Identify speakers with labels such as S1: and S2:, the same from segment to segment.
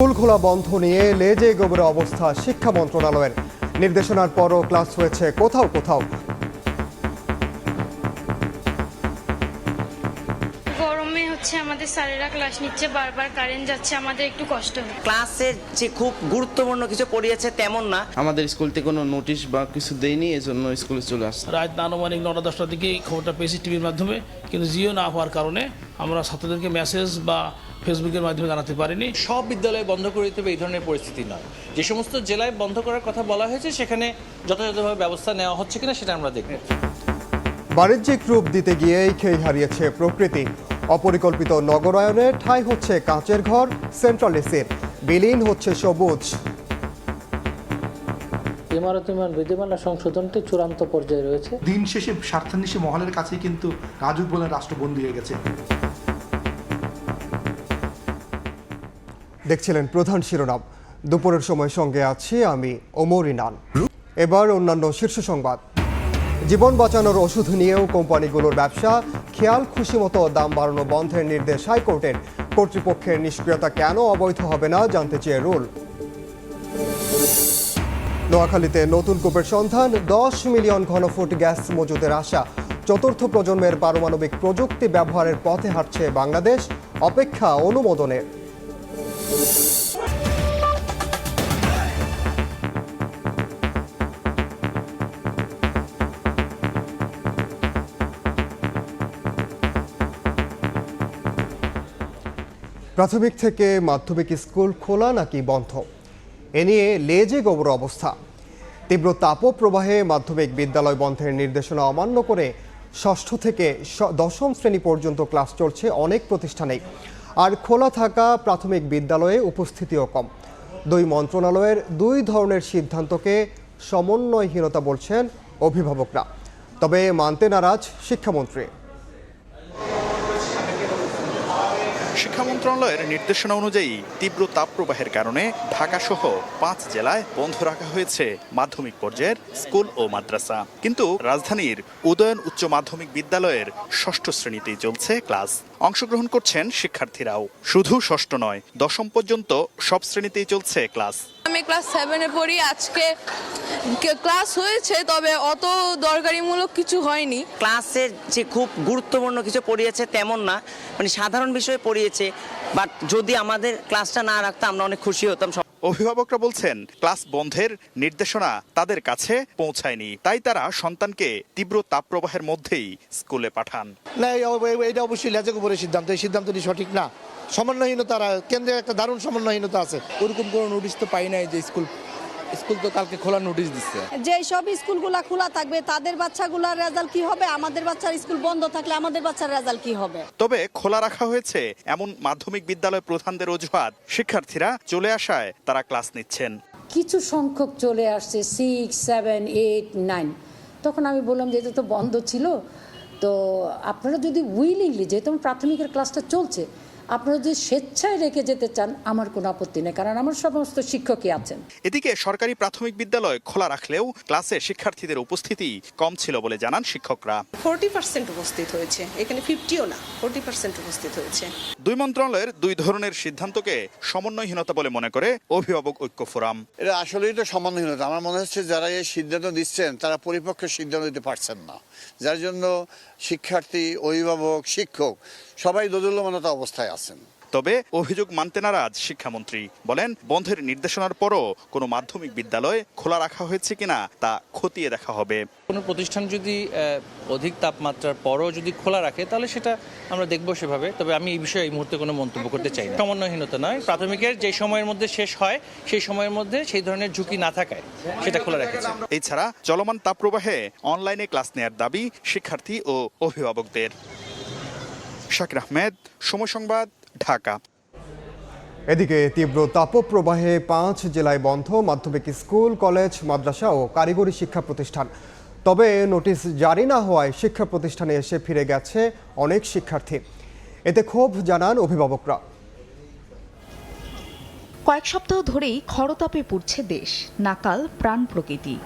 S1: School খোলা বন্ধ নিয়ে লেজে গোবরে অবস্থা শিক্ষা মন্ত্রণালয়ের। নির্দেশনার পরও ক্লাস হয়েছে কোথাও কোথাও।
S2: গরমে হচ্ছে আমাদের স্যারেরা ক্লাস নিচ্ছে বারবার কারেন্ট যাচ্ছে আমাদের একটু কষ্ট হয়।
S3: ক্লাসের যে খুব গুরুত্বপূর্ণ কিছু পড়িয়েছে তেমন না।
S4: আমাদের স্কুল থেকে কোনো নোটিশ বা কিছু দেয়নি এজন্য স্কুলে চলে আসছে।
S5: রাত আনুমানিক নটা দশটার দিকে এই খবরটা পেয়েছি টিভির মাধ্যমে কিন্তু জিও না হওয়ার কারণে আমরা ছাত্রদেরকে মেসেজ বা ফেসবুকের মাধ্যমে জানাতে পারিনি।
S6: সব বিদ্যালয় বন্ধ করে দিতে হবে এই ধরনের পরিস্থিতি নয়। যে সমস্ত জেলায় বন্ধ করার কথা বলা হয়েছে সেখানে যথাযথভাবে ব্যবস্থা নেওয়া হচ্ছে কিনা সেটা আমরা দেখব।
S1: বাণিজ্যিক রূপ দিতে গিয়েই খেই হারিয়েছে প্রকৃতি। অপরিকল্পিত নগরায়নে ঠাঁই হচ্ছে কাঁচের ঘর সেন্ট্রাল এসির। বিলীন হচ্ছে সবুজ।
S7: ইমারত ইমান বিধিমালা সংশোধনটি চূড়ান্ত পর্যায়ে রয়েছে।
S8: দিন শেষে স্বার্থান্বেষী মহলের কাছেই কিন্তু রাজুক বলে রাষ্ট্রবন্দী হয়ে গেছে।
S1: দেখছিলেন প্রধান শিরোনাম। দুপুরের সময় সঙ্গে আছি আমি ওমর ইনান। এবার অন্যান্য শীর্ষ সংবাদ। জীবন বাঁচানোর ওষুধ নিয়েও কোম্পানিগুলোর ব্যবসা। খেয়াল খুশি মতো দাম বাড়ানো বন্ধের নির্দেশ হাইকোর্টের। কর্তৃপক্ষের নিষ্ক্রিয়তা কেন অবৈধ হবে না জানতে চেয়ে রুল। নোয়াখালীতে নতুন কূপের সন্ধান, দশ মিলিয়ন ঘনফুট গ্যাস মজুদের আশা। চতুর্থ প্রজন্মের পারমাণবিক প্রযুক্তি ব্যবহারের পথে হাঁটছে বাংলাদেশ। অপেক্ষা অনুমোদনের। প্রাথমিক থেকে মাধ্যমিক স্কুল খোলা নাকি বন্ধ? এ নিয়ে লেজে গোবর অবস্থা। তীব্র তাপপ্রবাহে মাধ্যমিক বিদ্যালয় বন্ধের নির্দেশনা অমান্য করে ষষ্ঠ থেকে দশম শ্রেণি পর্যন্ত ক্লাস চলছে অনেক প্রতিষ্ঠানেই। আর খোলা থাকা প্রাথমিক বিদ্যালয়ে উপস্থিতিও কম। দুই মন্ত্রণালয়ের দুই ধরনের সিদ্ধান্তকে সমন্বয়হীনতা বলছেন অভিভাবকরা। তবে মানতে নারাজ শিক্ষামন্ত্রী।
S9: শিক্ষা মন্ত্রণালয়ের নির্দেশনা অনুযায়ী তীব্র তাপপ্রবাহের কারণে ঢাকাসহ পাঁচ জেলায় বন্ধ রাখা হয়েছে মাধ্যমিক পর্যায়ের স্কুল ও মাদ্রাসা। কিন্তু রাজধানীর উদয়ন উচ্চ মাধ্যমিক বিদ্যালয়ের ষষ্ঠ শ্রেণীতেই চলছে ক্লাস। অংশগ্রহণ করছেন শিক্ষার্থীরাও। শুধু ষষ্ঠ নয় দশম পর্যন্ত সব শ্রেণীতেই চলছে ক্লাস।
S10: আমি ক্লাস সেভেনে পড়ি আজকে ক্লাস হয়েছে তবে অত দরকারিমূলক কিছু হয়নি।
S3: ক্লাসে যে খুব গুরুত্বপূর্ণ কিছু পড়িয়েছে তেমন না মানে সাধারণ বিষয়ে পড়িয়েছে বাট যদি আমাদের ক্লাসটা না রাখতো আমরা অনেক খুশি হতাম
S9: অভিভাবকরা বলছেন ক্লাস বন্ধের নির্দেশনা তাদের কাছে পৌঁছায়নি। তাই তারা সন্তানকে তীব্র তাপপ্রবাহের মধ্যেই স্কুলে পাঠান।
S11: না এটা অবশ্যই লেজেক উপরের সিদ্ধান্ত। এই সিদ্ধান্তটি সঠিক না। সমন্বয়হীনতা কেন্দ্রে একটা দারুণ সমন্বয়হীনতা আছে।
S6: ওরকম কোনো নোটিশ তো পাই নাই যে স্কুল স্কুল তো কালকে খোলা নোটিশ দিচ্ছে
S10: যে সব স্কুলগুলা খোলা থাকবে তাদের বাচ্চাগুলোর রেজাল্ট কি হবে? আমাদের বাচ্চার স্কুল বন্ধ থাকলে আমাদের বাচ্চার রেজাল্ট কি হবে?
S9: তবে খোলা রাখা হয়েছে এমন মাধ্যমিক বিদ্যালয় প্রধানদের অজুহাত। শিক্ষার্থীরা চলে আসায় তারা ক্লাস নিচ্ছেন।
S7: কিছু সংখ্যক চলে আসছে সিক্স সেভেন এইট নাইন তখন আমি বললাম যে এটা তো বন্ধ ছিল তো আপনারা যদি উইলিংলি যেহেতু আমার প্রাথমিকের ক্লাসটা চলছে আপনারা যদি স্বেচ্ছায় রেখে যেতে চান আমার কোনো আপত্তি নেই কারণ আমার সমস্ত শিক্ষকই আছেন।
S9: এদিকে সরকারি প্রাথমিক বিদ্যালয় খোলা রাখলেও ক্লাসে শিক্ষার্থীদের উপস্থিতি কম ছিল বলে জানান শিক্ষকরা।
S10: ফোরটি পার্সেন্ট উপস্থিত হয়েছে এখানে ফিফটিও না ফোরটি পার্সেন্ট উপস্থিত হয়েছে।
S9: দুই মন্ত্রণালয়ের দুই ধরনের সিদ্ধান্তকে সমন্বয়হীনতা বলে মনে করে অভিভাবক ঐক্য ফোরাম।
S11: এটা আসলেই তো সমন্বয়হীনতা। আমার মনে হচ্ছে যারা এই সিদ্ধান্ত দিচ্ছেন তারা পরিপক্ক সিদ্ধান্ত দিতে পারছেন না। যার জন্য শিক্ষার্থী অভিভাবক শিক্ষক সবাই দোদুল্যমানতা অবস্থায় আছেন।
S9: তবে অভিযোগ মানতে নারাজ শিক্ষামন্ত্রী। বলেন বন্ধের নির্দেশনার পরও কোনো মাধ্যমিক বিদ্যালয় খোলা রাখা হয়েছে কিনা তা খতিয়ে দেখা হবে।
S6: কোনো প্রতিষ্ঠান যদি অধিক তাপমাত্রার পরও যদি খোলা রাখে তাহলে সেটা আমরা দেখব সেভাবে। তবে আমি এই বিষয়ে এই মুহূর্তে কোনো মন্তব্য করতে চাই না। সমন্বয়হীনতা নয়। প্রাথমিকের যে সময়ের মধ্যে শেষ হয় সেই সময়ের মধ্যে সেই ধরনের ঝুঁকি না থাকায় সেটা খোলা রেখেছে।
S9: এছাড়া চলমান তাপপ্রবাহে অনলাইনে ক্লাস নেয়ার দাবি শিক্ষার্থী ও অভিভাবকদের। শাকির আহমেদ সময় সংবাদ ঢাকা।
S1: এদিকে তীব্র তাপপ্রবাহে পাঁচ জেলায় বন্ধ মাধ্যমিক স্কুল কলেজ মাদ্রাসা ও কারিগরি শিক্ষা প্রতিষ্ঠান। তবে নোটিশ জারি না হওয়ায় শিক্ষা প্রতিষ্ঠানে এসে ফিরে গেছে অনেক শিক্ষার্থী। এতে ক্ষোভ জানান অভিভাবকরা।
S12: কয়েক সপ্তাহ ধরেই খরতাপে পড়ছে দেশ নাকাল প্রাণ প্রকৃতি।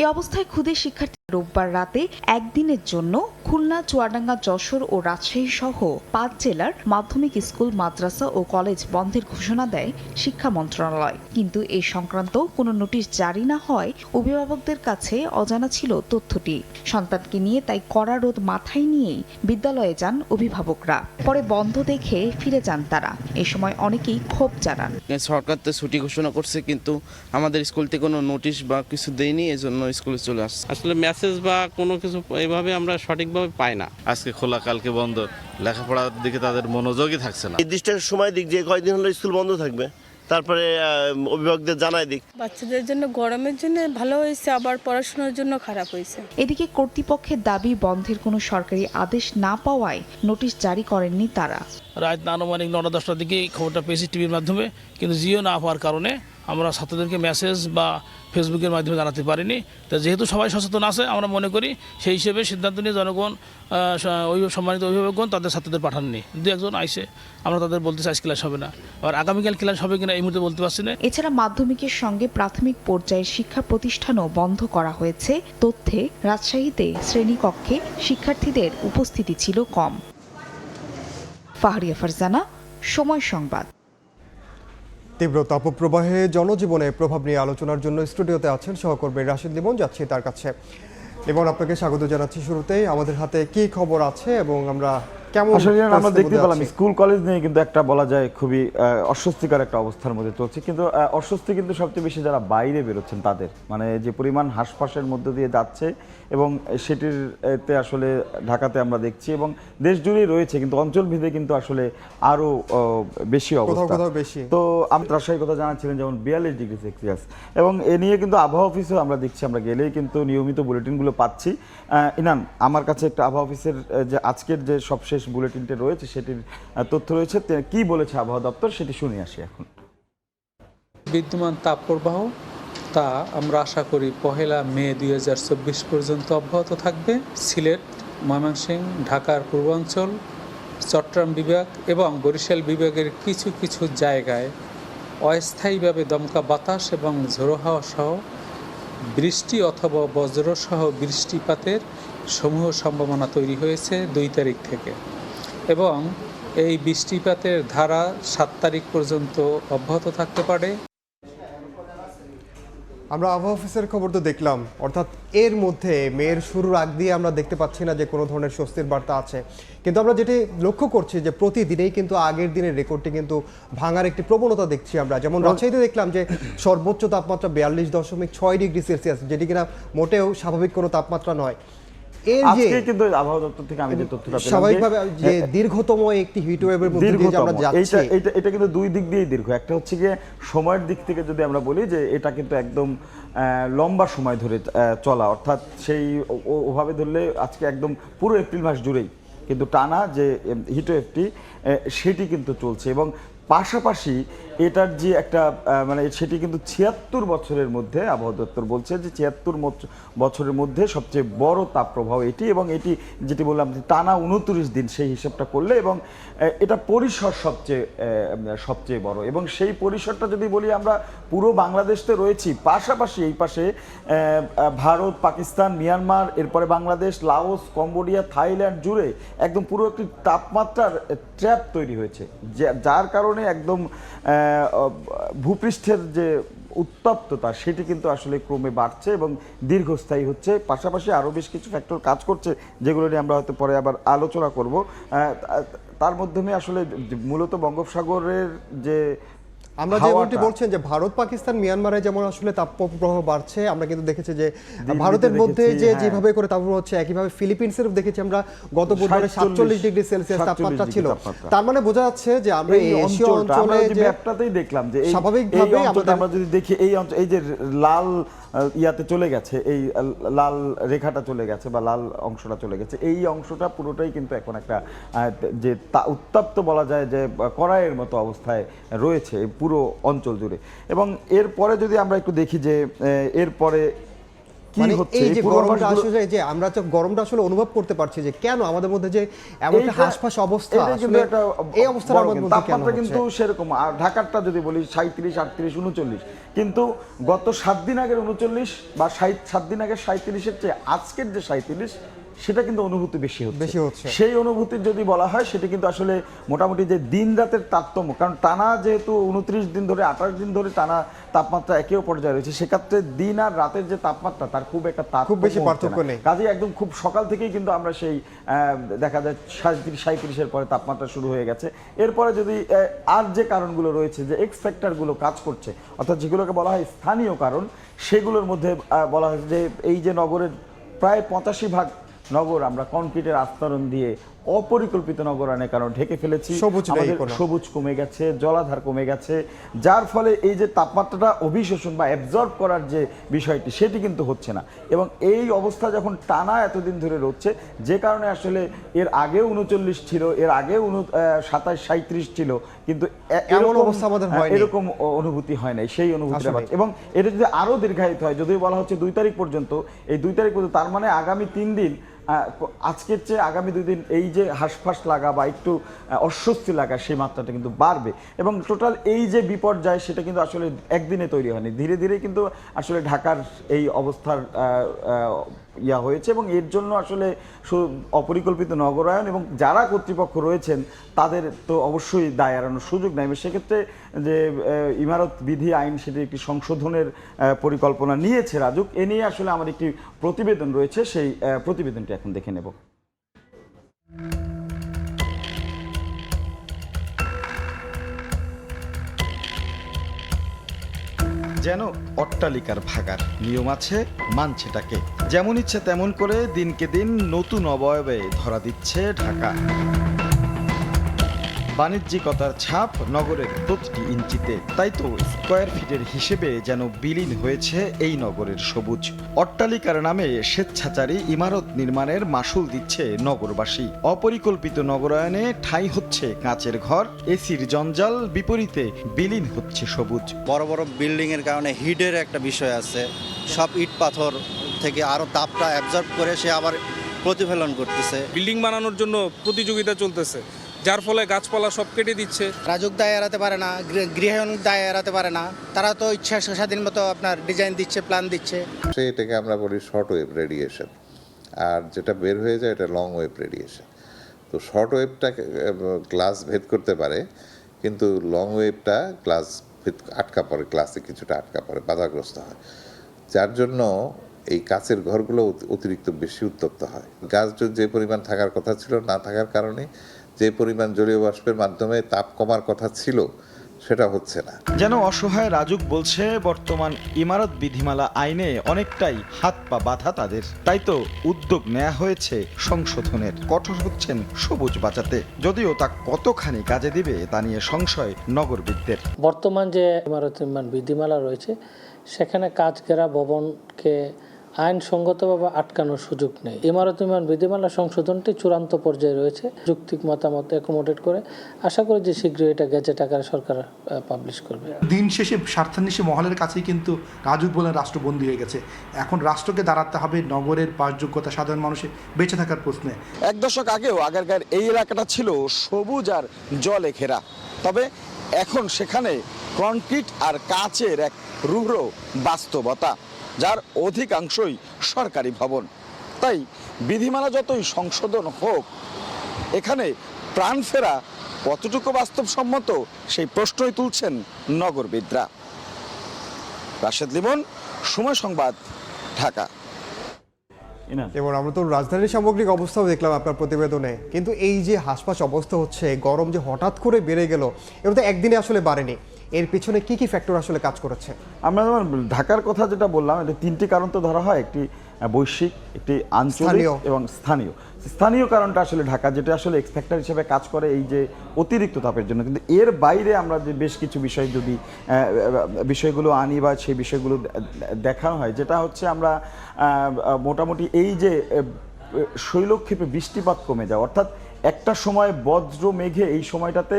S12: এ অবস্থায় ক্ষুদে শিক্ষার্থী রোববার রাতে একদিনের জন্য খুলনা চুয়াডাঙ্গা যশোর ও রাজশাহী সহ পাঁচ জেলার মাধ্যমিক স্কুল মাদ্রাসা ও কলেজ বন্ধের ঘোষণা দেয় শিক্ষা মন্ত্রণালয়। কিন্তু এই সংক্রান্ত কোনো নোটিশ জারি না হয় অভিভাবকদের কাছে অজানা ছিল তথ্যটি। সন্তানকে নিয়ে তাই কড়া রোদ মাথায় নিয়েই বিদ্যালয়ে যান অভিভাবকরা। পরে বন্ধ দেখে ফিরে যান তারা। এ সময় অনেকেই ক্ষোভ জানান।
S4: সরকার তো ছুটি ঘোষণা করছে কিন্তু আমাদের স্কুল থেকে কোনো নোটিশ বা কিছু দেয়নি এই জন্য স্কুলে চলে আসছে।
S13: আসলে মেসেজ বা কোনো কিছু এইভাবে আমরা সঠিকভাবে পাই না।
S14: আজকে খোলা কালকে বন্ধ। লেখাপড়ার দিকে তাদের মনোযোগই থাকছে না।
S15: নির্দিষ্ট সময় দিক যে কয়দিন হলো স্কুল বন্ধ থাকবে তারপরে অভিভাবকদের জানাই দিক।
S10: বাচ্চাদের জন্য গরমের জন্য ভালো হয়েছে আবার পড়াশোনার জন্য খারাপ হয়েছে।
S12: এদিকে কর্তৃপক্ষের দাবি বন্ধের কোনো সরকারি আদেশ না পাওয়ায় নোটিশ জারি করেননি তারা।
S5: রাত আনুমানিক নটা দশটার দিকে খবরটা পেয়েছি টিভির মাধ্যমে কিন্তু জিও না হওয়ার কারণে আমরা ছাত্রদেরকে মেসেজ বা ফেসবুকের মাধ্যমে জানাতে পারিনি। তো যেহেতু সবাই সচেতন আছে, আমরা মনে করি সেই হিসেবে সিদ্ধান্ত নিয়ে জনগণ অভিভাবক সম্মানিত অভিভাবকগণ তাদের ছাত্রদের পাঠাননি। দু একজন আইসে, আমরা তাদের বলতে চাই ক্লাস হবে না। আর আগামীকাল ক্লাস হবে কিনা এই মুহূর্তে বলতে পারছি না।
S12: এছাড়া মাধ্যমিকের সঙ্গে প্রাথমিক পর্যায়ের শিক্ষা প্রতিষ্ঠানও বন্ধ করা হয়েছে। তথ্যে, রাজশাহীতে শ্রেণীকক্ষে শিক্ষার্থীদের উপস্থিতি ছিল কম। ফাহরিয়া ফারজানা, সময় সংবাদ।
S1: তীব্র তাপপ্রবাহে জনজীবনে প্রভাব নিয়ে আলোচনার জন্য স্টুডিওতে আছেন সহকর্মী রাশিদ লিমন, যাচ্ছি তার কাছে। লিমন, আপনাকে স্বাগত জানাচ্ছি শুরুতেই। আমাদের হাতে কি খবর আছে এবং আমরা কেমন
S16: আসলে আমরা দেখতে পেলাম স্কুল কলেজ নিয়ে কিন্তু একটা বলা যায় খুবই অস্বস্তিকর একটা অবস্থার মধ্যে চলছে। কিন্তু অস্বস্তি কিন্তু সবচেয়ে বেশি যারা বাইরে বেরোচ্ছেন তাদের। মানে যে পরিমাণ হাঁসফাঁসের মধ্যে দিয়ে যাচ্ছে এবং সেটির এতে আসলে ঢাকাতে আমরা দেখছি এবং দেশ জুড়েই রয়েছে কিন্তু অঞ্চল ভেদে কিন্তু আসলে আরও আহ, বেশি অবস্থা।
S1: বেশি।
S16: তো আমি রাজশাহীর কথা জানাচ্ছিলেন যেমন বিয়াল্লিশ ডিগ্রি সেলসিয়াস। এবং এ নিয়ে কিন্তু আবহাওয়া অফিসেও আমরা দেখছি আমরা গেলেই কিন্তু নিয়মিত বুলেটিনগুলো পাচ্ছি। আহ, ইনান আমার কাছে একটা আবহাওয়া অফিসের যে আজকের যে সবশেষ বুলেটিনটা রয়েছে, সেটির তথ্য রয়েছে। কি বলেছে আবহাওয়া দপ্তর সেটি শুনে আসি এখন।
S13: বিদ্যমান তাপপ্রবাহ, তা আমরা আশা করি পহেলা মে দুই পর্যন্ত অব্যাহত থাকবে। সিলেট, ময়মনসিংহ, ঢাকার পূর্বাঞ্চল, চট্টগ্রাম বিভাগ এবং বরিশাল বিভাগের কিছু কিছু জায়গায় অস্থায়ীভাবে দমকা বাতাস এবং ঝোড়ো হাওয়া সহ বৃষ্টি অথবা বজ্রসহ বৃষ্টিপাতের সমূহ সম্ভাবনা তৈরি হয়েছে দুই তারিখ থেকে। এবং এই বৃষ্টিপাতের ধারা সাত তারিখ পর্যন্ত অব্যাহত থাকতে পারে।
S1: আমরা আবহাওয়া অফিসের খবর তো দেখলাম। অর্থাৎ এর মধ্যে মেয়ের শুরুর আগ দিয়ে আমরা দেখতে পাচ্ছি না যে কোনো ধরনের স্বস্তির বার্তা আছে। কিন্তু আমরা যেটি লক্ষ্য করছি যে প্রতিদিনেই কিন্তু আগের দিনের রেকর্ডটি কিন্তু ভাঙার একটি প্রবণতা দেখছি আমরা। যেমন রাজশাহীতে দেখলাম যে সর্বোচ্চ তাপমাত্রা বিয়াল্লিশ দশমিক ছয় ডিগ্রি সেলসিয়াস যেটি কিনা মোটেও স্বাভাবিক কোনো তাপমাত্রা নয়। এর যে
S16: কিন্তু আবহাওয়া দপ্তর থেকে আমি যে তথ্যটা পেলাম
S1: স্বাভাবিকভাবে যে দীর্ঘতম একটি হিট ওয়েভের মধ্যে দিয়ে আমরা যাচ্ছি।
S16: এটা এটা কিন্তু দুই দিক দিয়েই দীর্ঘ। একটা হচ্ছে গিয়ে সময়ের দিক থেকে যদি আমরা বলি যে এটা কিন্তু একদম আহ, লম্বা সময় ধরে চলা। অর্থাৎ সেই ওভাবে ধরলে আজকে একদম পুরো এপ্রিল মাস জুড়েই কিন্তু টানা যে হিটওয়েভটি সেটি কিন্তু চলছে। এবং পাশাপাশি এটার যে একটা মানে সেটি কিন্তু ছিয়াত্তর বছরের মধ্যে, আবহাওয়া দপ্তর বলছে যে ছিয়াত্তর বছরের মধ্যে সবচেয়ে বড় তাপপ্রবাহ এটি এবং এটি যেটি বললাম টানা উনত্রিশ দিন সেই হিসাবটা করলে এবং এটা পরিসর সবচেয়ে সবচেয়ে বড় এবং সেই পরিসরটা যদি বলি আমরা পুরো বাংলাদেশতে রয়েছি, পাশাপাশি এই পাশে ভারত, পাকিস্তান, মিয়ানমার, এরপরে বাংলাদেশ, লাওস, কম্বোডিয়া, থাইল্যান্ড জুড়ে একদম পুরো একটি তাপমাত্রার ট্র্যাপ তৈরি হয়েছে যার কারণে একদম আহ, ভূপৃষ্ঠের যে উত্তপ্ততা সেটি কিন্তু আসলে ক্রমে বাড়ছে এবং দীর্ঘস্থায়ী হচ্ছে। পাশাপাশি আরও বেশ কিছু ফ্যাক্টর কাজ করছে যেগুলো নিয়ে আমরা হয়তো পরে আবার আলোচনা করব। তার মাধ্যমে আসলে মূলত বঙ্গোপসাগরের যে
S1: আমরা যেমনটি বলছেন যে ভারত পাকিস্তান মিয়ানমারে যেমন আসলে তাপপ্রবাহ বাড়ছে আমরা কিন্তু দেখেছি যে ভারতের মধ্যে যে
S16: হ্যাঁ।
S1: যেভাবে করে তাপপ্রবাহ হচ্ছে একইভাবে ফিলিপিন্সের দেখেছি আমরা গত বুধবারে
S16: 47
S1: সাতচল্লিশ ডিগ্রি সেলসিয়াস তাপমাত্রা ছিল। তার মানে বোঝা যাচ্ছে যে আমরা
S16: এই
S1: এশীয় অঞ্চলে
S16: যে ম্যাপটাতেই দেখলাম যে এই
S1: স্বাভাবিকভাবে
S16: আমরা যদি দেখি এই অঞ্চল এই যে লাল ইয়াতে চলে গেছে এই লাল রেখাটা চলে গেছে বা লাল অংশটা চলে গেছে এই অংশটা পুরোটাই কিন্তু এখন একটা যে উত্তপ্ত বলা যায় যে কড়াইয়ের মতো অবস্থায় রয়েছে। এই পুরো অঞ্চল জুড়ে। এবং এরপরে যদি আমরা একটু দেখি যে এরপরে কি
S1: মানে
S16: হচ্ছে
S1: এই যে গরমটা আসলে যে আমরা তো গরমটা আসলে অনুভব করতে পারছি যে কেন আমাদের মধ্যে যে এমন একটা হাসফাস অবস্থা আসলে এই আমাদের মধ্যে
S16: তাপমাত্রা কিন্তু সেরকম। আর ঢাকারটা যদি বলি সাঁত্রিশ আটত্রিশ উনচল্লিশ। কিন্তু গত সাত দিন আগের উনচল্লিশ বা ষাট- সাত দিন আগের সাঁত্রিশের চেয়ে আজকের যে সাঁত্রিশ সেটা কিন্তু অনুভূতি বেশি হচ্ছে
S1: বেশি হচ্ছে।
S16: সেই অনুভূতির যদি বলা হয় সেটা কিন্তু আসলে মোটামুটি যে দিন রাতের তারতম্য কারণ টানা যেহেতু উনত্রিশ দিন ধরে আঠাশ দিন ধরে টানা তাপমাত্রা একই পর্যায়ে রয়েছে সেক্ষেত্রে দিন আর রাতের যে তাপমাত্রা তার খুব একটা তারতম্য
S1: খুব বেশি পার্থক্য নেই।
S16: কাজে একদম খুব সকাল থেকেই কিন্তু আমরা সেই দেখা যায় সাঁত্রিশ সাঁত্রিশের পরে তাপমাত্রা শুরু হয়ে গেছে এরপরে যদি আর যে কারণগুলো রয়েছে যে এক্স ফ্যাক্টরগুলো কাজ করছে অর্থাৎ যেগুলোকে বলা হয় স্থানীয় কারণ সেগুলোর মধ্যে বলা হয় যে এই যে নগরের প্রায় পঁচাশি ভাগ নগর আমরা কনক্রিটের আস্তরণ দিয়ে অপরিকল্পিত নগরায়নের কারণ ঢেকে ফেলেছি?
S1: সবুজ
S16: আমাদের সবুজ কমে গেছে জলাধার কমে গেছে যার ফলে এই যে তাপমাত্রাটা অভিশোষণ বা অ্যাবজর্ব করার যে বিষয়টি সেটি কিন্তু হচ্ছে না। এবং এই অবস্থা যখন টানা এতদিন ধরে রচ্ছে যে কারণে আসলে এর আগেও উনচল্লিশ ছিল এর উন সাতাশ সাঁত্রিশ ছিল কিন্তু
S1: এমন অবস্থা আমাদের
S16: হ্যাঁ, এরকম অনুভূতি হয় নাই সেই অনুভূতি এবং এটা যদি আরও দীর্ঘায়িত হয় যদিও বলা হচ্ছে দুই তারিখ পর্যন্ত এই দুই তারিখ পর্যন্ত তার মানে আগামী তিন দিন আজকের চেয়ে আগামী দুই দিন এই যে হাঁসফাঁস লাগা বা একটু অস্বস্তি লাগা, সেই মাত্রাটা কিন্তু বাড়বে। এবং টোটাল এই যে বিপর্যয়, সেটা কিন্তু আসলে একদিনে তৈরি হয়নি। ধীরে ধীরে কিন্তু আসলে ঢাকার এই অবস্থার ইয়া হয়েছে এবং এর জন্য আসলে অপরিকল্পিত নগরায়ন এবং যারা কর্তৃপক্ষ রয়েছেন, তাদের তো অবশ্যই দায় এড়ানোর সুযোগ নেই। সেক্ষেত্রে যে ইমারত বিধি আইন সেটি একটি সংশোধনের পরিকল্পনা নিয়েছে রাজুক। এ নিয়ে আসলে আমার একটি প্রতিবেদন রয়েছে, সেই প্রতিবেদনটি এখন দেখে নেব। যেন অট্টালিকার ভাগার। নিয়ম আছে মানছেটাকে যেমন ইচ্ছে তেমন করে দিনকে দিন নতুন অবয়বে ধরা দিচ্ছে ঢাকা। বাণিজ্যিকতার ছাপ নগরের প্রতিটি ইঞ্চিতে। তাই তো স্কোয়ার ফিটের হিসেবে যেন বিলীন হয়েছে এই নগরের সবুজ। অট্টালিকার নামে স্বেচ্ছাচারী ইমারত নির্মাণের মাসুল দিচ্ছে নগরবাসী। অপরিকল্পিত নগরায়নে ঠাঁই হচ্ছে কাঁচের ঘর এসির জঞ্জাল বিপরীতে বিলীন হচ্ছে সবুজ।
S17: বড় বড় বিল্ডিং এর কারণে হিটের একটা বিষয় আছে। সব ইট পাথর থেকে আরও তাপটা অ্যাবজর্ব করে সে আবার প্রতিফলন করতেছে।
S18: বিল্ডিং বানানোর জন্য প্রতিযোগিতা চলতেছে। যার ফলে গাছপালা সব কেটে দিচ্ছে।
S19: রাজুক দায় এড়াতে পারে না গৃহ- গৃহায়ণ দায় এড়াতে পারে না। তারা তো ইচ্ছা স্বাধীন মতো আপনার ডিজাইন দিচ্ছে প্ল্যান দিচ্ছে।
S20: এটাকে আমরা বলি শর্ট ওয়েভ রেডিয়েশন আর যেটা বের হয়ে যায় এটা লং ওয়েভ রেডিয়েশন তো শর্ট ওয়েভটা গ্লাস ভেদ করতে পারে কিন্তু লং ওয়েভটা গ্লাস ভেদ আটকা পড়ে গ্লাসে কিছুটা আটকা পড়ে বাধাগ্রস্ত হয়। যার জন্য এই কাচের ঘরগুলো অতিরিক্ত বেশি উত্তপ্ত হয়। গাছ যদি যে পরিমাণ থাকার কথা ছিল না থাকার কারণে যে পরিমাণ জলীয় বাষ্পের মাধ্যমে তাপ কমার কথা ছিল সেটা হচ্ছে না।
S16: যেন অসহায় রাজুক বলছে বর্তমান ইমারত বিধিমালা আইনে অনেকটাই হাত পা বাধা তাদের। তাই তো উদ্যোগ নেওয়া হয়েছে সংশোধনের। কঠোর হচ্ছেন সবুজ বাঁচাতে। যদিও তা কতখানি কাজে দিবে তা নিয়ে সংশয় নগরবিদদের।
S21: বর্তমান যে ইমারত নির্মাণ বিধিমালা রয়েছে সেখানে কাজ ঘেরা ভবনকে আইনসঙ্গতভাবে আটকানোর সুযোগ নেই। ইমারত ইমান বিধিমালা সংশোধনটি চূড়ান্ত পর্যায়ে রয়েছে। যুক্তিক মতামত অ্যাকোমোডেট করে আশা করি যে শীঘ্রই এটা গেজেট আকারে সরকার পাবলিশ করবে।
S8: দিন শেষে স্বার্থান্বেষী মহলের কাছেই কিন্তু রাজুক বলেন রাষ্ট্রবন্দী হয়ে গেছে। এখন রাষ্ট্রকে দাঁড়াতে হবে নগরের বাসযোগ্যতা সাধারণ মানুষের বেঁচে থাকার প্রশ্নে।
S16: এক দশক আগেও আগেরকার এই এলাকাটা ছিল সবুজ আর জলে ঘেরা। তবে এখন সেখানে কনক্রিট আর কাচের এক রুগ্র বাস্তবতা। যার অধিকাংশই সরকারি ভবন। তাই বিধিমালা যতই সংশোধন হোক এখানে প্রাণ ফেরা কতটুকু বাস্তবসম্মত সেই প্রশ্নই তুলছেন নগরবিদরা। রাশেদ লিমন সময় সংবাদ ঢাকা।
S1: এবং আমরা তো রাজধানীর সামগ্রিক অবস্থাও দেখলাম আপনার প্রতিবেদনে। কিন্তু এই যে হাসপাস অবস্থা হচ্ছে গরম যে হঠাৎ করে বেড়ে গেল এটা তো একদিনে আসলে বাড়েনি। এর পিছনে কি কি ফ্যাক্টর আসলে কাজ করেছে?
S16: আমরা যেমন ঢাকার কথা যেটা বললাম এটা তিনটি কারণ তো ধরা হয় একটি বৈশ্বিক একটি আঞ্চলিক এবং স্থানীয়। স্থানীয় কারণটা আসলে ঢাকা যেটা আসলে এক্সপেক্টার হিসেবে কাজ করে এই যে অতিরিক্ত তাপের জন্য। কিন্তু এর বাইরে আমরা যে বেশ কিছু বিষয় যদি বিষয়গুলো আনি বা সেই বিষয়গুলো দেখানো হয় যেটা হচ্ছে আমরা মোটামুটি এই যে শৈলক্ষেপে বৃষ্টিপাত কমে যায় অর্থাৎ একটা সময় বজ্র মেঘে এই সময়টাতে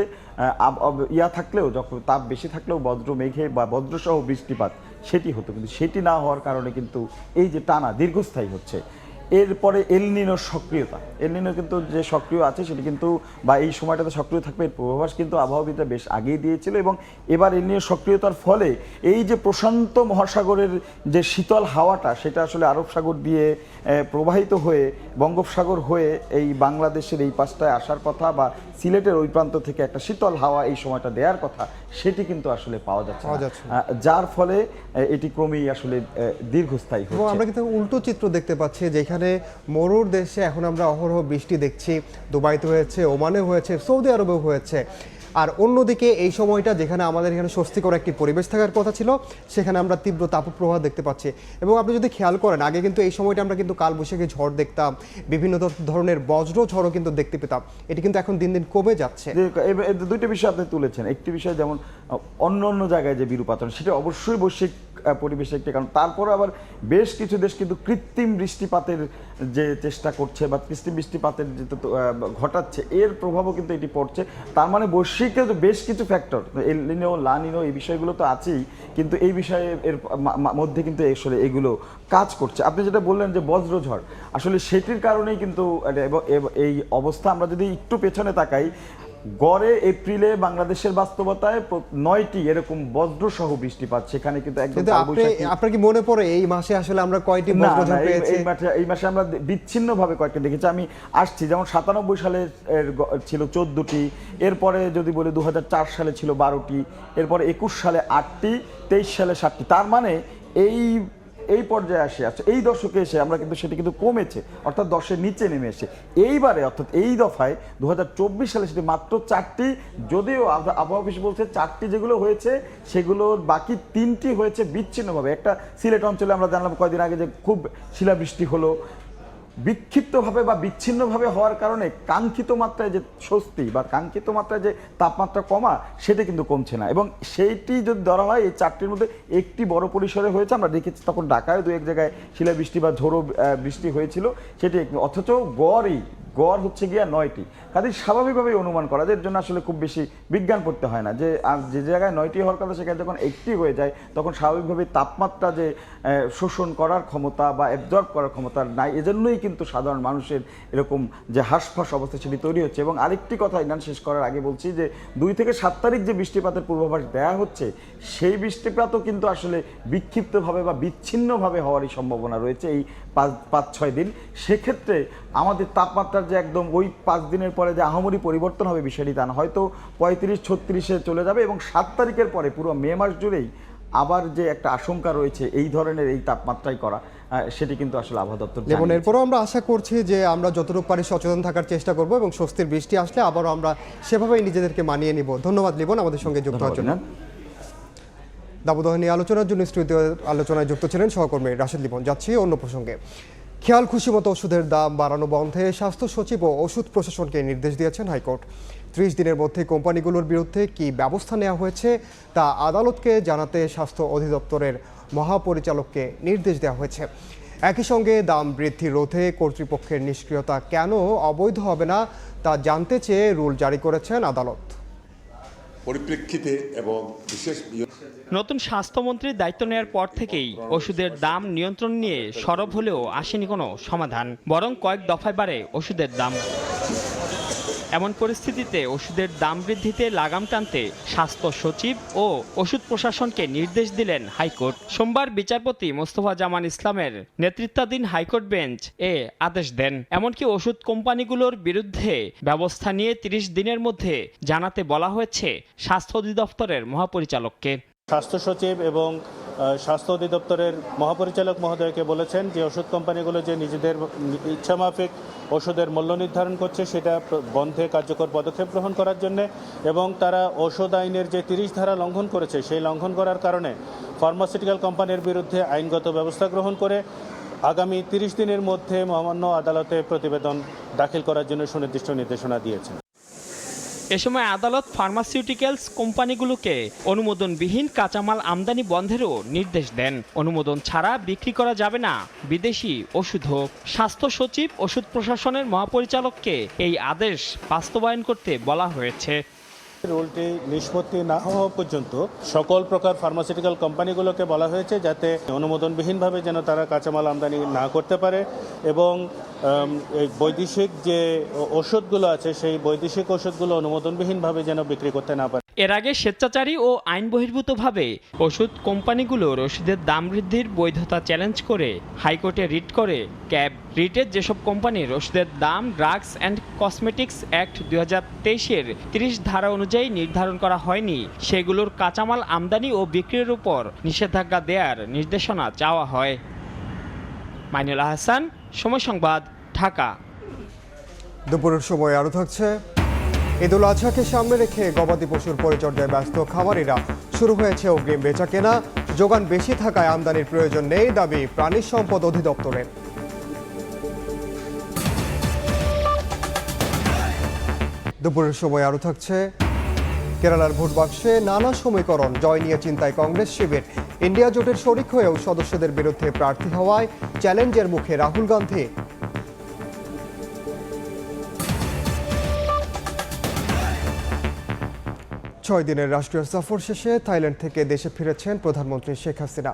S16: ইয়া থাকলেও, যখন তাপ বেশি থাকলেও বজ্র মেঘে বা বজ্রসহ বৃষ্টিপাত, সেটি হতো। কিন্তু সেটি না হওয়ার কারণে কিন্তু এই যে টানা দীর্ঘস্থায়ী হচ্ছে। এরপরে এলনিনোর সক্রিয়তা। এলনিনো কিন্তু যে সক্রিয় আছে সেটি কিন্তু বা এই সময়টাতে সক্রিয় থাকবে এর পূর্বাভাস কিন্তু আবহাওয়াবিদরা বেশ আগেই দিয়েছিল এবং এবার এলনিনোর সক্রিয়তার ফলে এই যে প্রশান্ত মহাসাগরের যে শীতল হাওয়াটা সেটা আসলে আরব সাগর দিয়ে প্রবাহিত হয়ে বঙ্গোপসাগর হয়ে এই বাংলাদেশের এই পাশটায় আসার কথা বা সিলেটের ওই প্রান্ত থেকে একটা শীতল হাওয়া এই সময়টা দেওয়ার কথা সেটি কিন্তু আসলে পাওয়া যাচ্ছে যার ফলে এটি ক্রমেই আসলে দীর্ঘস্থায়ী
S1: এবং
S16: হচ্ছে।
S1: আমরা কিন্তু উল্টো চিত্র দেখতে পাচ্ছি যেখানে মরুর দেশে এখন আমরা অহরহ বৃষ্টি দেখছি। দুবাইতে হয়েছে ওমানে হয়েছে সৌদি আরবেও হয়েছে। আর অন্যদিকে এই সময়টা যেখানে আমাদের এখানে স্বস্তিকর একটি পরিবেশ থাকার কথা ছিল, সেখানে আমরা তীব্র তাপপ্রবাহ দেখতে পাচ্ছি। এবং আপনি যদি খেয়াল করেন, আগে কিন্তু এই সময়টা আমরা কিন্তু কালবৈশাখী ঝড় দেখতাম, বিভিন্ন ধরনের বজ্র ঝড়ও কিন্তু দেখতে পেতাম। এটি কিন্তু এখন দিন দিন কমে যাচ্ছে।
S16: দুইটা বিষয় আপনি তুলেছেন। একটি বিষয় যেমন অন্য অন্য জায়গায় যে বিরূপ আচরণ, সেটা অবশ্যই বৈশ্বিক পরিবেশে একটি, কারণ তারপরে আবার বেশ কিছু দেশ কিন্তু কৃত্রিম বৃষ্টিপাতের যে চেষ্টা করছে বা কৃষ্টি বৃষ্টিপাতের যে ঘটাচ্ছে, এর প্রভাবও কিন্তু এটি পড়ছে। তার মানে বৈশ্বিক বেশ কিছু ফ্যাক্টর এলিনো লানিনো, এই বিষয়গুলো তো আছেই, কিন্তু এই বিষয়ে এর মধ্যে কিন্তু আসলে এগুলো কাজ করছে। আপনি যেটা বললেন যে বজ্রঝড়, আসলে সেটির কারণেই কিন্তু এই অবস্থা আমরা যদি একটু পেছনে তাকাই গড়ে এপ্রিলে বাংলাদেশের বাস্তবতায় নয়টি এরকম বজ্রসহ বৃষ্টিপাত সেখানে কিন্তু একদম
S1: আপনার কি মনে পড়ে এই মাসে আসলে আমরা কয়টি বজ্রঝড়
S16: এই-
S1: পেয়েছি?
S16: এই মাসে এই মাসে আমরা বিচ্ছিন্ন ভাবে কয়েকটা দেখেছি। আমি আসছি যেমন সাতানব্বই সালে ছিল চোদ্দটি এরপরে যদি বলি দু হাজার চার সালে ছিল বারোটি এরপরে একুশ সালে আটটি তেইশ সালে সাতটি। তার মানে এই এই পর্যায়ে আসে। আচ্ছা এই দশকে এসে আমরা কিন্তু সেটি কিন্তু কমেছে, অর্থাৎ দশের নিচে নেমে এসে। এইবারে, অর্থাৎ এই দফায় দু হাজার চব্বিশ সালে সেটি মাত্র চারটি, যদিও আবহাওয়া অফিস বলছে চারটি যেগুলো হয়েছে, সেগুলোর বাকি তিনটি হয়েছে বিচ্ছিন্নভাবে। একটা সিলেট অঞ্চলে আমরা জানলাম কয়দিন আগে যে খুব শিলাবৃষ্টি হলো বিক্ষিপ্তভাবে বা বিচ্ছিন্নভাবে হওয়ার কারণে কাঙ্ক্ষিত মাত্রায় যে স্বস্তি বা কাঙ্ক্ষিত মাত্রায় যে তাপমাত্রা কমা, সেটা কিন্তু কমছে না। এবং সেইটি যদি ধরা হয়, এই চারটির মধ্যে একটি বড় পরিসরে হয়েছে, আমরা দেখেছি তখন ঢাকায় দু এক জায়গায় শিলাবৃষ্টি বা ঝোড়ো বৃষ্টি হয়েছিল। সেটি অথচ গড়ই গড় হচ্ছে গিয়া নয়টি। কাজে স্বাভাবিকভাবেই অনুমান করা যায় এর জন্য আসলে খুব বেশি বিজ্ঞান পড়তে হয় না। যে আহ, যে জায়গায় নয়টি হওয়ার কথা সেখানে যখন একটি হয়ে যায় তখন স্বাভাবিকভাবে তাপমাত্রা যে শোষণ করার ক্ষমতা বা অ্যাবজর্ব করার ক্ষমতা নাই এজন্যই কিন্তু সাধারণ মানুষের এরকম যে হাঁসফাঁস অবস্থা সেটি তৈরি হচ্ছে। এবং আরেকটি কথা ইনান শেষ করার আগে বলছি যে দুই থেকে সাত তারিখ যে বৃষ্টিপাতের পূর্বাভাস দেওয়া হচ্ছে সেই বৃষ্টিপাতও কিন্তু আসলে বিক্ষিপ্তভাবে বা বিচ্ছিন্নভাবে হওয়ারই সম্ভাবনা রয়েছে এই পাঁচ পাঁচ ছয় দিন। সেক্ষেত্রে আমাদের তাপমাত্রার যে একদম ওই পাঁচ দিনের পরে যে আহামরি পরিবর্তন হবে বিষয়টি তা না। হয়তো পঁয়ত্রিশ ছত্রিশে চলে যাবে এবং সাত তারিখের পরে পুরো মে মাস জুড়েই আবার যে একটা আশঙ্কা রয়েছে এই ধরনের এই তাপমাত্রায় করা সেটি কিন্তু আসলে আবহাওয়া দপ্তর
S1: এবং এরপরও আমরা আশা করছি যে আমরা যতটুকু পারি সচেতন থাকার চেষ্টা করব এবং স্বস্তির বৃষ্টি আসলে আবারও আমরা সেভাবেই নিজেদেরকে মানিয়ে নিব। ধন্যবাদ লিবন আমাদের সঙ্গে যুক্ত হওয়ার জন্য। দাবদাহ নিয়ে আলোচনার জন্য স্টুডিও আলোচনায় যুক্ত ছিলেন সহকর্মী রাশেদ লিবন। যাচ্ছি অন্য প্রসঙ্গে। খেয়াল খুশি মতো ওষুধের দাম বাড়ানো বন্ধে স্বাস্থ্য সচিব ও ওষুধ প্রশাসনকে নির্দেশ দিয়েছেন হাইকোর্ট। ত্রিশ দিনের মধ্যে কোম্পানিগুলোর বিরুদ্ধে কি ব্যবস্থা নেওয়া হয়েছে তা আদালতকে জানাতে স্বাস্থ্য অধিদপ্তরের মহাপরিচালককে নির্দেশ দেওয়া হয়েছে। একই সঙ্গে দাম বৃদ্ধি রোধে কর্তৃপক্ষের নিষ্ক্রিয়তা কেন অবৈধ হবে না তা জানতে চেয়ে রুল জারি করেছেন আদালত।
S22: পরিপ্রেক্ষিতে এবং বিশেষ
S23: নতুন স্বাস্থ্যমন্ত্রীর দায়িত্ব নেওয়ার পর থেকেই ওষুধের দাম নিয়ন্ত্রণ নিয়ে সরব হলেও আসেনি কোনো সমাধান, বরং কয়েক দফায় বাড়ে ওষুধের দাম। এমন পরিস্থিতিতে ওষুধের দাম বৃদ্ধিতে লাগাম টানতে স্বাস্থ্য সচিব ও ওষুধ প্রশাসনকে নির্দেশ দিলেন হাইকোর্ট। সোমবার বিচারপতি মোস্তফা জামান ইসলামের নেতৃত্বাধীন হাইকোর্ট বেঞ্চ এ আদেশ দেন। এমনকি ওষুধ কোম্পানিগুলোর বিরুদ্ধে ব্যবস্থা নিয়ে ৩০ দিনের মধ্যে জানাতে বলা হয়েছে স্বাস্থ্য অধিদপ্তরের মহাপরিচালককে।
S24: স্বাস্থ্য সচিব এবং স্বাস্থ্য অধিদপ্তরের মহাপরিচালক মহোদয়কে বলেছেন যে ওষুধ কোম্পানিগুলো যে নিজেদের ইচ্ছামাফিক ওষুধের মূল্য নির্ধারণ করছে, সেটা বন্ধে কার্যকর পদক্ষেপ গ্রহণ করার জন্য এবং তারা ঔষধ আইনের যে তিরিশ ধারা লঙ্ঘন করেছে, সেই লঙ্ঘন করার কারণে ফার্মাসিউটিক্যাল কোম্পানির বিরুদ্ধে আইনগত ব্যবস্থা গ্রহণ করে আগামী তিরিশ দিনের মধ্যে মহামান্য আদালতে প্রতিবেদন দাখিল করার জন্য সুনির্দিষ্ট নির্দেশনা দিয়েছেন।
S23: এ সময় আদালত ফার্মাসিউটিক্যালস কোম্পানিগুলোকে অনুমোদনবিহীন কাঁচামাল আমদানি বন্ধেরও নির্দেশ দেন। অনুমোদন ছাড়া বিক্রি করা যাবে না। বিদেশি ওষুধও স্বাস্থ্য সচিব, ওষুধ প্রশাসনের মহাপরিচালককে এই আদেশ বাস্তবায়ন করতে বলা হয়েছে।
S24: রুলটি নিষ্পত্তি না হওয়া পর্যন্ত সকল প্রকার ফার্মাসিউটিক্যাল কোম্পানিগুলোকে বলা হয়েছে যাতে অনুমোদনবিহীনভাবে যেন তারা কাঁচামাল আমদানি না করতে পারে এবং বৈদেশিক যে ওষুধগুলো আছে, সেই বৈদেশিক ওষুধগুলো অনুমোদনবিহীনভাবে যেন বিক্রি করতে না পারে।
S23: এর আগে স্বেচ্ছাচারী ও আইন বহির্ভূতভাবে ওষুধ কোম্পানিগুলোর ওষুধের দাম বৃদ্ধির বৈধতা চ্যালেঞ্জ করে হাইকোর্টে রিট করে ক্যাব রিটের যেসব কোম্পানির ওষুধের দাম, ড্রাগস অ্যান্ড কসমেটিক্স অ্যাক্ট দুই হাজার তেইশের তিরিশ ধারা অনুযায়ী নির্ধারণ করা হয়নি, সেগুলোর কাঁচামাল আমদানি ও বিক্রির উপর নিষেধাজ্ঞা দেওয়ার নির্দেশনা চাওয়া হয়। মাইনুল আহসান সময় সংবাদ, ঢাকা।
S1: দুপুরের সময় আরও থাকছে। ঈদুল আজহাকে সামনে রেখে গবাদি পশুর পরিচর্যায় ব্যস্ত খামারিরা। শুরু হয়েছে অগ্রিম বেচা কেনা। যোগান বেশি থাকায় আমদানির প্রয়োজন নেই দাবি প্রাণী সম্পদ অধিদপ্তরের। দুপুরের সময় আরও থাকছে। কেরালার ভোট বাক্সে নানা সমীকরণ। জয় নিয়ে চিন্তায় কংগ্রেস শিবির। ইন্ডিয়া জোটের শরিক হয়েও সদস্যদের বিরুদ্ধে প্রার্থী হওয়ায় চ্যালেঞ্জের মুখে রাহুল গান্ধী। ছয় দিনের রাষ্ট্রীয় সফর শেষে থাইল্যান্ড থেকে দেশে ফিরেছেন প্রধানমন্ত্রী শেখ হাসিনা।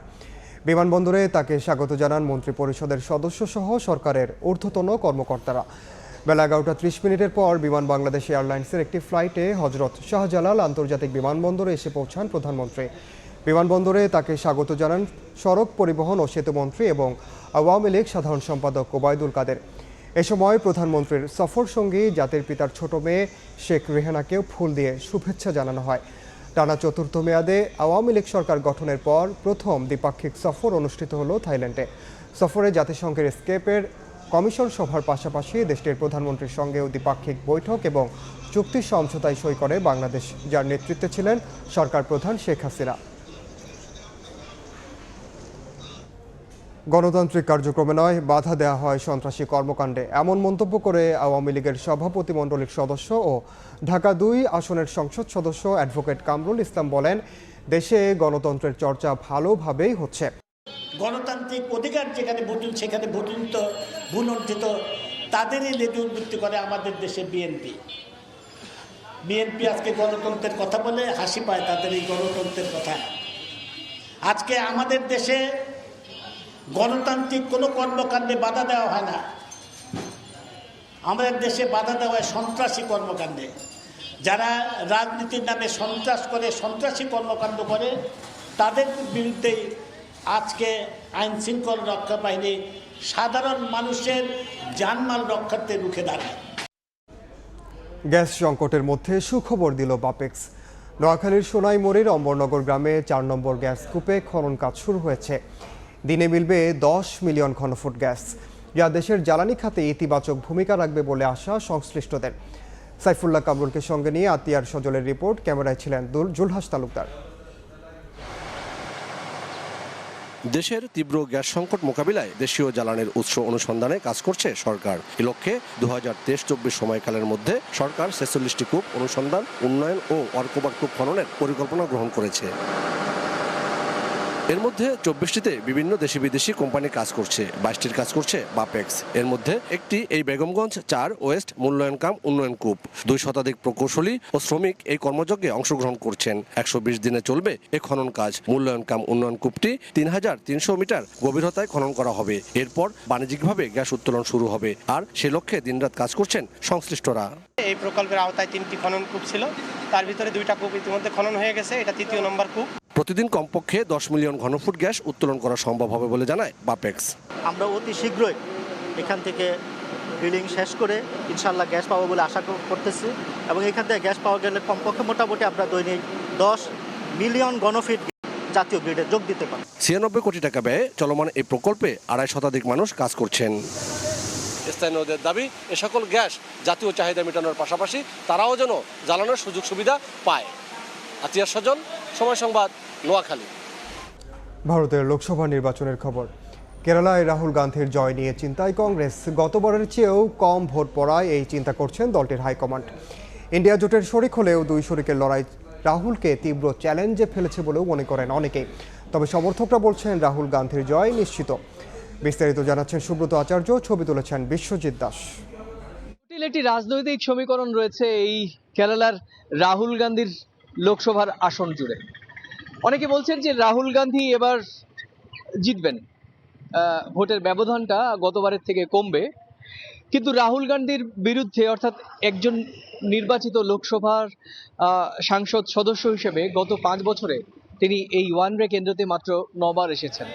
S1: বিমানবন্দরে তাকে স্বাগত জানান মন্ত্রী পরিষদের সদস্য সহ সরকারের ঊর্ধ্বতন কর্মকর্তারা। বেলা এগারোটা ত্রিশ মিনিটের পর বিমান বাংলাদেশ এয়ারলাইন্সের একটি ফ্লাইটে হজরত শাহজালাল আন্তর্জাতিক বিমানবন্দরে এসে পৌঁছান প্রধানমন্ত্রী। বিমানবন্দরে তাকে স্বাগত জানান সড়ক পরিবহন ও সেতুমন্ত্রী এবং আওয়ামী লীগ সাধারণ সম্পাদক ওবায়দুল কাদের। এ সময় প্রধানমন্ত্রীর সফর সঙ্গী, জাতির পিতার ছোট মেয়ে শেখ রেহানাকেও ফুল দিয়ে শুভেচ্ছা জানানো হয়। টানা চতুর্থ মেয়াদে আওয়ামী লীগ সরকার গঠনের পর প্রথম দ্বিপাক্ষিক সফর অনুষ্ঠিত হলো থাইল্যান্ডে। সফরে জাতিসংঘের স্কেপের কমিশন সভার পাশাপাশি দেশটির প্রধানমন্ত্রীর সঙ্গেও দ্বিপাক্ষিক বৈঠক এবং চুক্তি সমঝোতায় সই করে বাংলাদেশ, যার নেতৃত্বে ছিলেন সরকার প্রধান শেখ হাসিনা। গণতান্ত্রিক কার্যক্রমে নয়, বাধা দেওয়া হয় সন্ত্রাসী কর্মকাণ্ডে। এমন মন্তব্য করে আওয়ামী লীগের সভাপতি মণ্ডলীর সদস্য ও ঢাকা দুই আসনের সংসদ সদস্য অ্যাডভোকেট কামরুল ইসলাম বলেন, দেশে গণতন্ত্রের চর্চা ভালোভাবেই হচ্ছে।
S25: গণতান্ত্রিক অধিকার যেখানে ভোটুন সেখানে ভোটুন তো ভুলণ্ঠিত তাদেরই লেজুর ভিত্তি করে আমাদের দেশে বিএনপি বিএনপি আজকে গণতন্ত্রের কথা বলে, হাসি পায় তাদের এই গণতন্ত্রের কথা। আজকে আমাদের দেশে গণতান্ত্রিক কোনো কর্মকাণ্ডে বাধা দেওয়া হয় না। আমাদের দেশে বাধা দেওয়া হয় সন্ত্রাসী কর্মকাণ্ডে। যারা রাজনীতির নামে সন্ত্রাস করে, সন্ত্রাসী কর্মকাণ্ড করে, তাদের বিরুদ্ধেই আজকে আইন শৃঙ্খলা রক্ষা বাহিনী সাধারণ মানুষের জানমাল রক্ষার্থে রুখে দাঁড়ায়।
S1: গ্যাস সংকটের মধ্যে সুখবর দিল বাপেক্স। নোয়াখালীর সোনাইমুড়ির অম্বরনগর গ্রামে চার নম্বর গ্যাস কূপে খনন কাজ শুরু হয়েছে। দিনে মিলবে দশ মিলিয়ন ঘনফুট গ্যাস। যা দেশের জ্বালানি খাতে ইতিবাচক ভূমিকা রাখবে বলে আশা সংশ্লিষ্টদের। সাইফুল্লাহ কামরুলকে সঙ্গে নিয়ে আতিয়ার সজলের রিপোর্ট। ক্যামেরায় ছিলেন জুলহাস তালুকদার।
S26: দেশের তীব্র গ্যাস সংকট মোকাবিলায় দেশীয় জ্বালানির উৎস অনুসন্ধানে কাজ করছে সরকার। এ লক্ষ্যে দু হাজার তেইশ চব্বিশ সময়কালের মধ্যে সরকার ছেচল্লিশটি কূপ অনুসন্ধান, উন্নয়ন ও অর্কবার কূপ খননের পরিকল্পনা গ্রহণ করেছে। এর মধ্যে চব্বিশটিতে বিভিন্ন দেশি বিদেশি কোম্পানি কাজ করছে, বাইশটির কাজ করছে বাপেক্স। এর মধ্যে একটি এই বেগমগঞ্জ চার, ওয়েস্ট মূল্যায়ন কাম উন্নয়ন কূপ। দুই শতাধিক প্রকৌশলী ও শ্রমিক এই কর্মযজ্ঞে অংশগ্রহণ করছেন। একশো বিশ দিনে চলবে এ খনন কাজ। মূল্যায়ন কাম উন্নয়ন কূপটি তিন হাজার তিনশো মিটার গভীরতায় খনন করা হবে। এরপর বাণিজ্যিকভাবে গ্যাস উত্তোলন শুরু হবে। আর সে লক্ষ্যে দিনরাত কাজ করছেন সংশ্লিষ্টরা।
S27: এই প্রকল্পের আওতায় তিনটি খনন কূপ ছিল। তার ভিতরে দুইটা কূপ ইতিমধ্যে খনন হয়ে গেছে। এটা তৃতীয় নম্বর কূপ।
S26: প্রতিদিন কমপক্ষে দশ মিলিয়ন ঘনফুট গ্যাস উত্তোলন করা সম্ভব হবে বলে জানায় বাপেক্স।
S28: আমরা অতি শীঘ্রই এখান থেকে ড্রিলিং শেষ করে ইনশাল্লাহ গ্যাস পাবো বলে আশা করতেছি এবং এখান থেকে গ্যাস পাওয়া গেলে কমপক্ষে মোটামুটি আমরা দৈনিক দশ মিলিয়ন ঘনফিট জাতীয় গ্রিডে যোগ দিতে পারি।
S26: ছিয়ানব্বই কোটি টাকা ব্যয়ে চলমান এই প্রকল্পে আড়াই শতাধিক মানুষ কাজ করছেন। স্থানীয়দের দাবি এ সকল গ্যাস জাতীয় চাহিদা মেটানোর পাশাপাশি তারাও যেন জ্বালানোর সুযোগ সুবিধা পায়। আতিয়ার সজল সময় সংবাদ। নোয়াখালী।
S1: ভারতের লোকসভা নির্বাচনের খবর। কেরালায় রাহুল গান্ধীর জয় নিয়ে চিন্তায় কংগ্রেস। গতবারের চেয়েও কম ভোট পড়ায় এই চিন্তা করছেন দলটির হাইকমান্ড। ইন্ডিয়া জোটের শরিক হলেও দুই শরিকের লড়াই রাহুলকে তীব্র চ্যালেঞ্জে ফেলেছে বলেও মনে করেন অনেকেই। তবে সমর্থকরা বলছেন রাহুল গান্ধীর জয় নিশ্চিত। বিস্তারিত জানাচ্ছেন সুব্রত আচার্য ছবি তুলেছেন বিশ্বজিৎ দাস।
S29: একটি রাজনৈতিক সমীকরণ রয়েছে এই
S30: কেরালার রাহুল গান্ধীর লোকসভার আসন জুড়ে। অনেকে বলছেন যে রাহুল গান্ধী এবার জিতবেন। ভোটের ব্যবধানটা গতবারের থেকে কমবে। কিন্তু রাহুল গান্ধীর বিরুদ্ধে অর্থাৎ একজন নির্বাচিত লোকসভার সাংসদ সদস্য হিসেবে গত পাঁচ বছরে তিনি এই ওয়ান রে কেন্দ্রতে মাত্র নবার এসেছেন।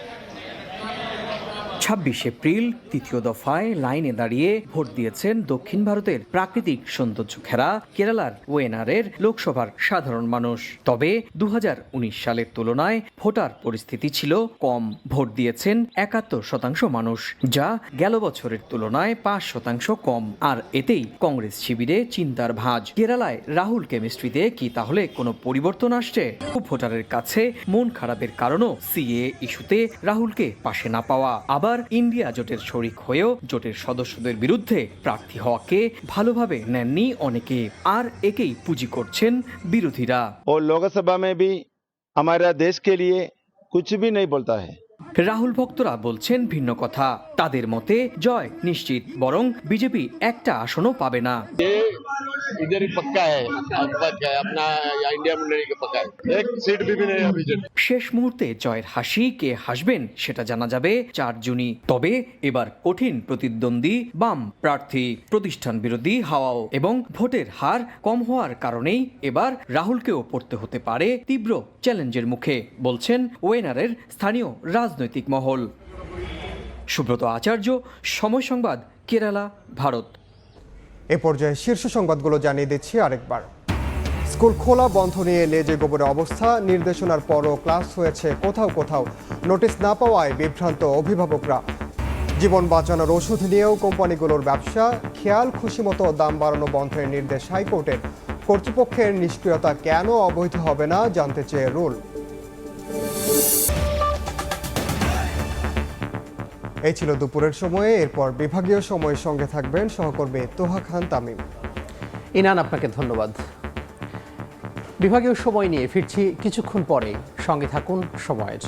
S31: ছাব্বিশ এপ্রিল, তৃতীয় দফায় লাইনে দাঁড়িয়ে ভোট দিয়েছেন দক্ষিণ ভারতের প্রাকৃতিক সৌন্দর্য ঘেরা কেরালার ওয়েনারের লোকসভার সাধারণ মানুষ। তবে দু হাজার উনিশ সালের তুলনায় ভোটার পরিস্থিতি ছিল কম। ভোট দিয়েছেন একাত্তর শতাংশ মানুষ, যা গেল বছরের তুলনায় পাঁচ শতাংশ কম। আর এতেই কংগ্রেস শিবিরে চিন্তার ভাঁজ। কেরালায় রাহুল কেমিস্ট্রিতে কি তাহলে কোনো পরিবর্তন আসছে? ভোটারের কাছে মন খারাপের কারণও সিএ ইস্যুতে রাহুলকে পাশে না পাওয়া। আবার ইন্ডিয়া জোটের শরিক হয়েও জোটের সদস্যদের বিরুদ্ধে প্রার্থী হওয়াকে ভালোভাবে নেননি অনেকে আর একেই পুঁজি করছেন বিরোধীরা
S32: और लोकसभा में भी हमारा देश के लिए कुछ भी नहीं बोलता है
S31: রাহুল ভক্তরা বলছেন ভিন্ন কথা তাদের মতে জয় নিশ্চিত বরং বিজেপি একটা আসনও পাবে না
S32: इधर ही पक्का है अपना इंडिया मुंडरी का पक्का है एक सीट भी, भी नहीं है बीजेपी
S31: শেষ মুহূর্তে জয়ের হাসি কে হাসবেন সেটা জানা যাবে চার জুনি তবে এবার কঠিন প্রতিদ্বন্দ্বী বাম প্রার্থী প্রতিষ্ঠান বিরোধী হাওয়াও এবং ভোটের হার কম হওয়ার কারণেই এবার রাহুলকেও পড়তে হতে পারে তীব্র চ্যালেঞ্জের মুখে বলছেন ওয়েনারের স্থানীয় রাজনৈতিক মহল। সুব্রত আচার্য, সময় সংবাদ, কেরালা, ভারত।
S1: এ পর্যায়ে শীর্ষ সংবাদগুলো জানিয়ে দিচ্ছি আরেকবার। স্কুল খোলা বন্ধ নিয়ে লেজে গোবরের অবস্থা, নির্দেশনার পরও ক্লাস হয়েছে কোথাও কোথাও। নোটিশ না পাওয়ায় বিভ্রান্ত অভিভাবকরা। জীবন বাঁচানোর ওষুধ নিয়েও কোম্পানিগুলোর ব্যবসা, খেয়াল খুশি মতো দাম বাড়ানো বন্ধের নির্দেশ হাইকোর্টের। কর্তৃপক্ষের নিষ্ক্রিয়তা কেন অবৈধ হবে না জানতে চেয়ে রুল। এই ছিল দুপুরের সময়ে। এরপর বিভাগীয় সময়ের সঙ্গে থাকবেন সহকর্মী তোহা খান তামিম।
S33: ইনান, আপনাকে ধন্যবাদ। বিভাগীয় সময় নিয়ে ফিরছি কিছুক্ষণ পরে। সঙ্গে থাকুন সময়ের।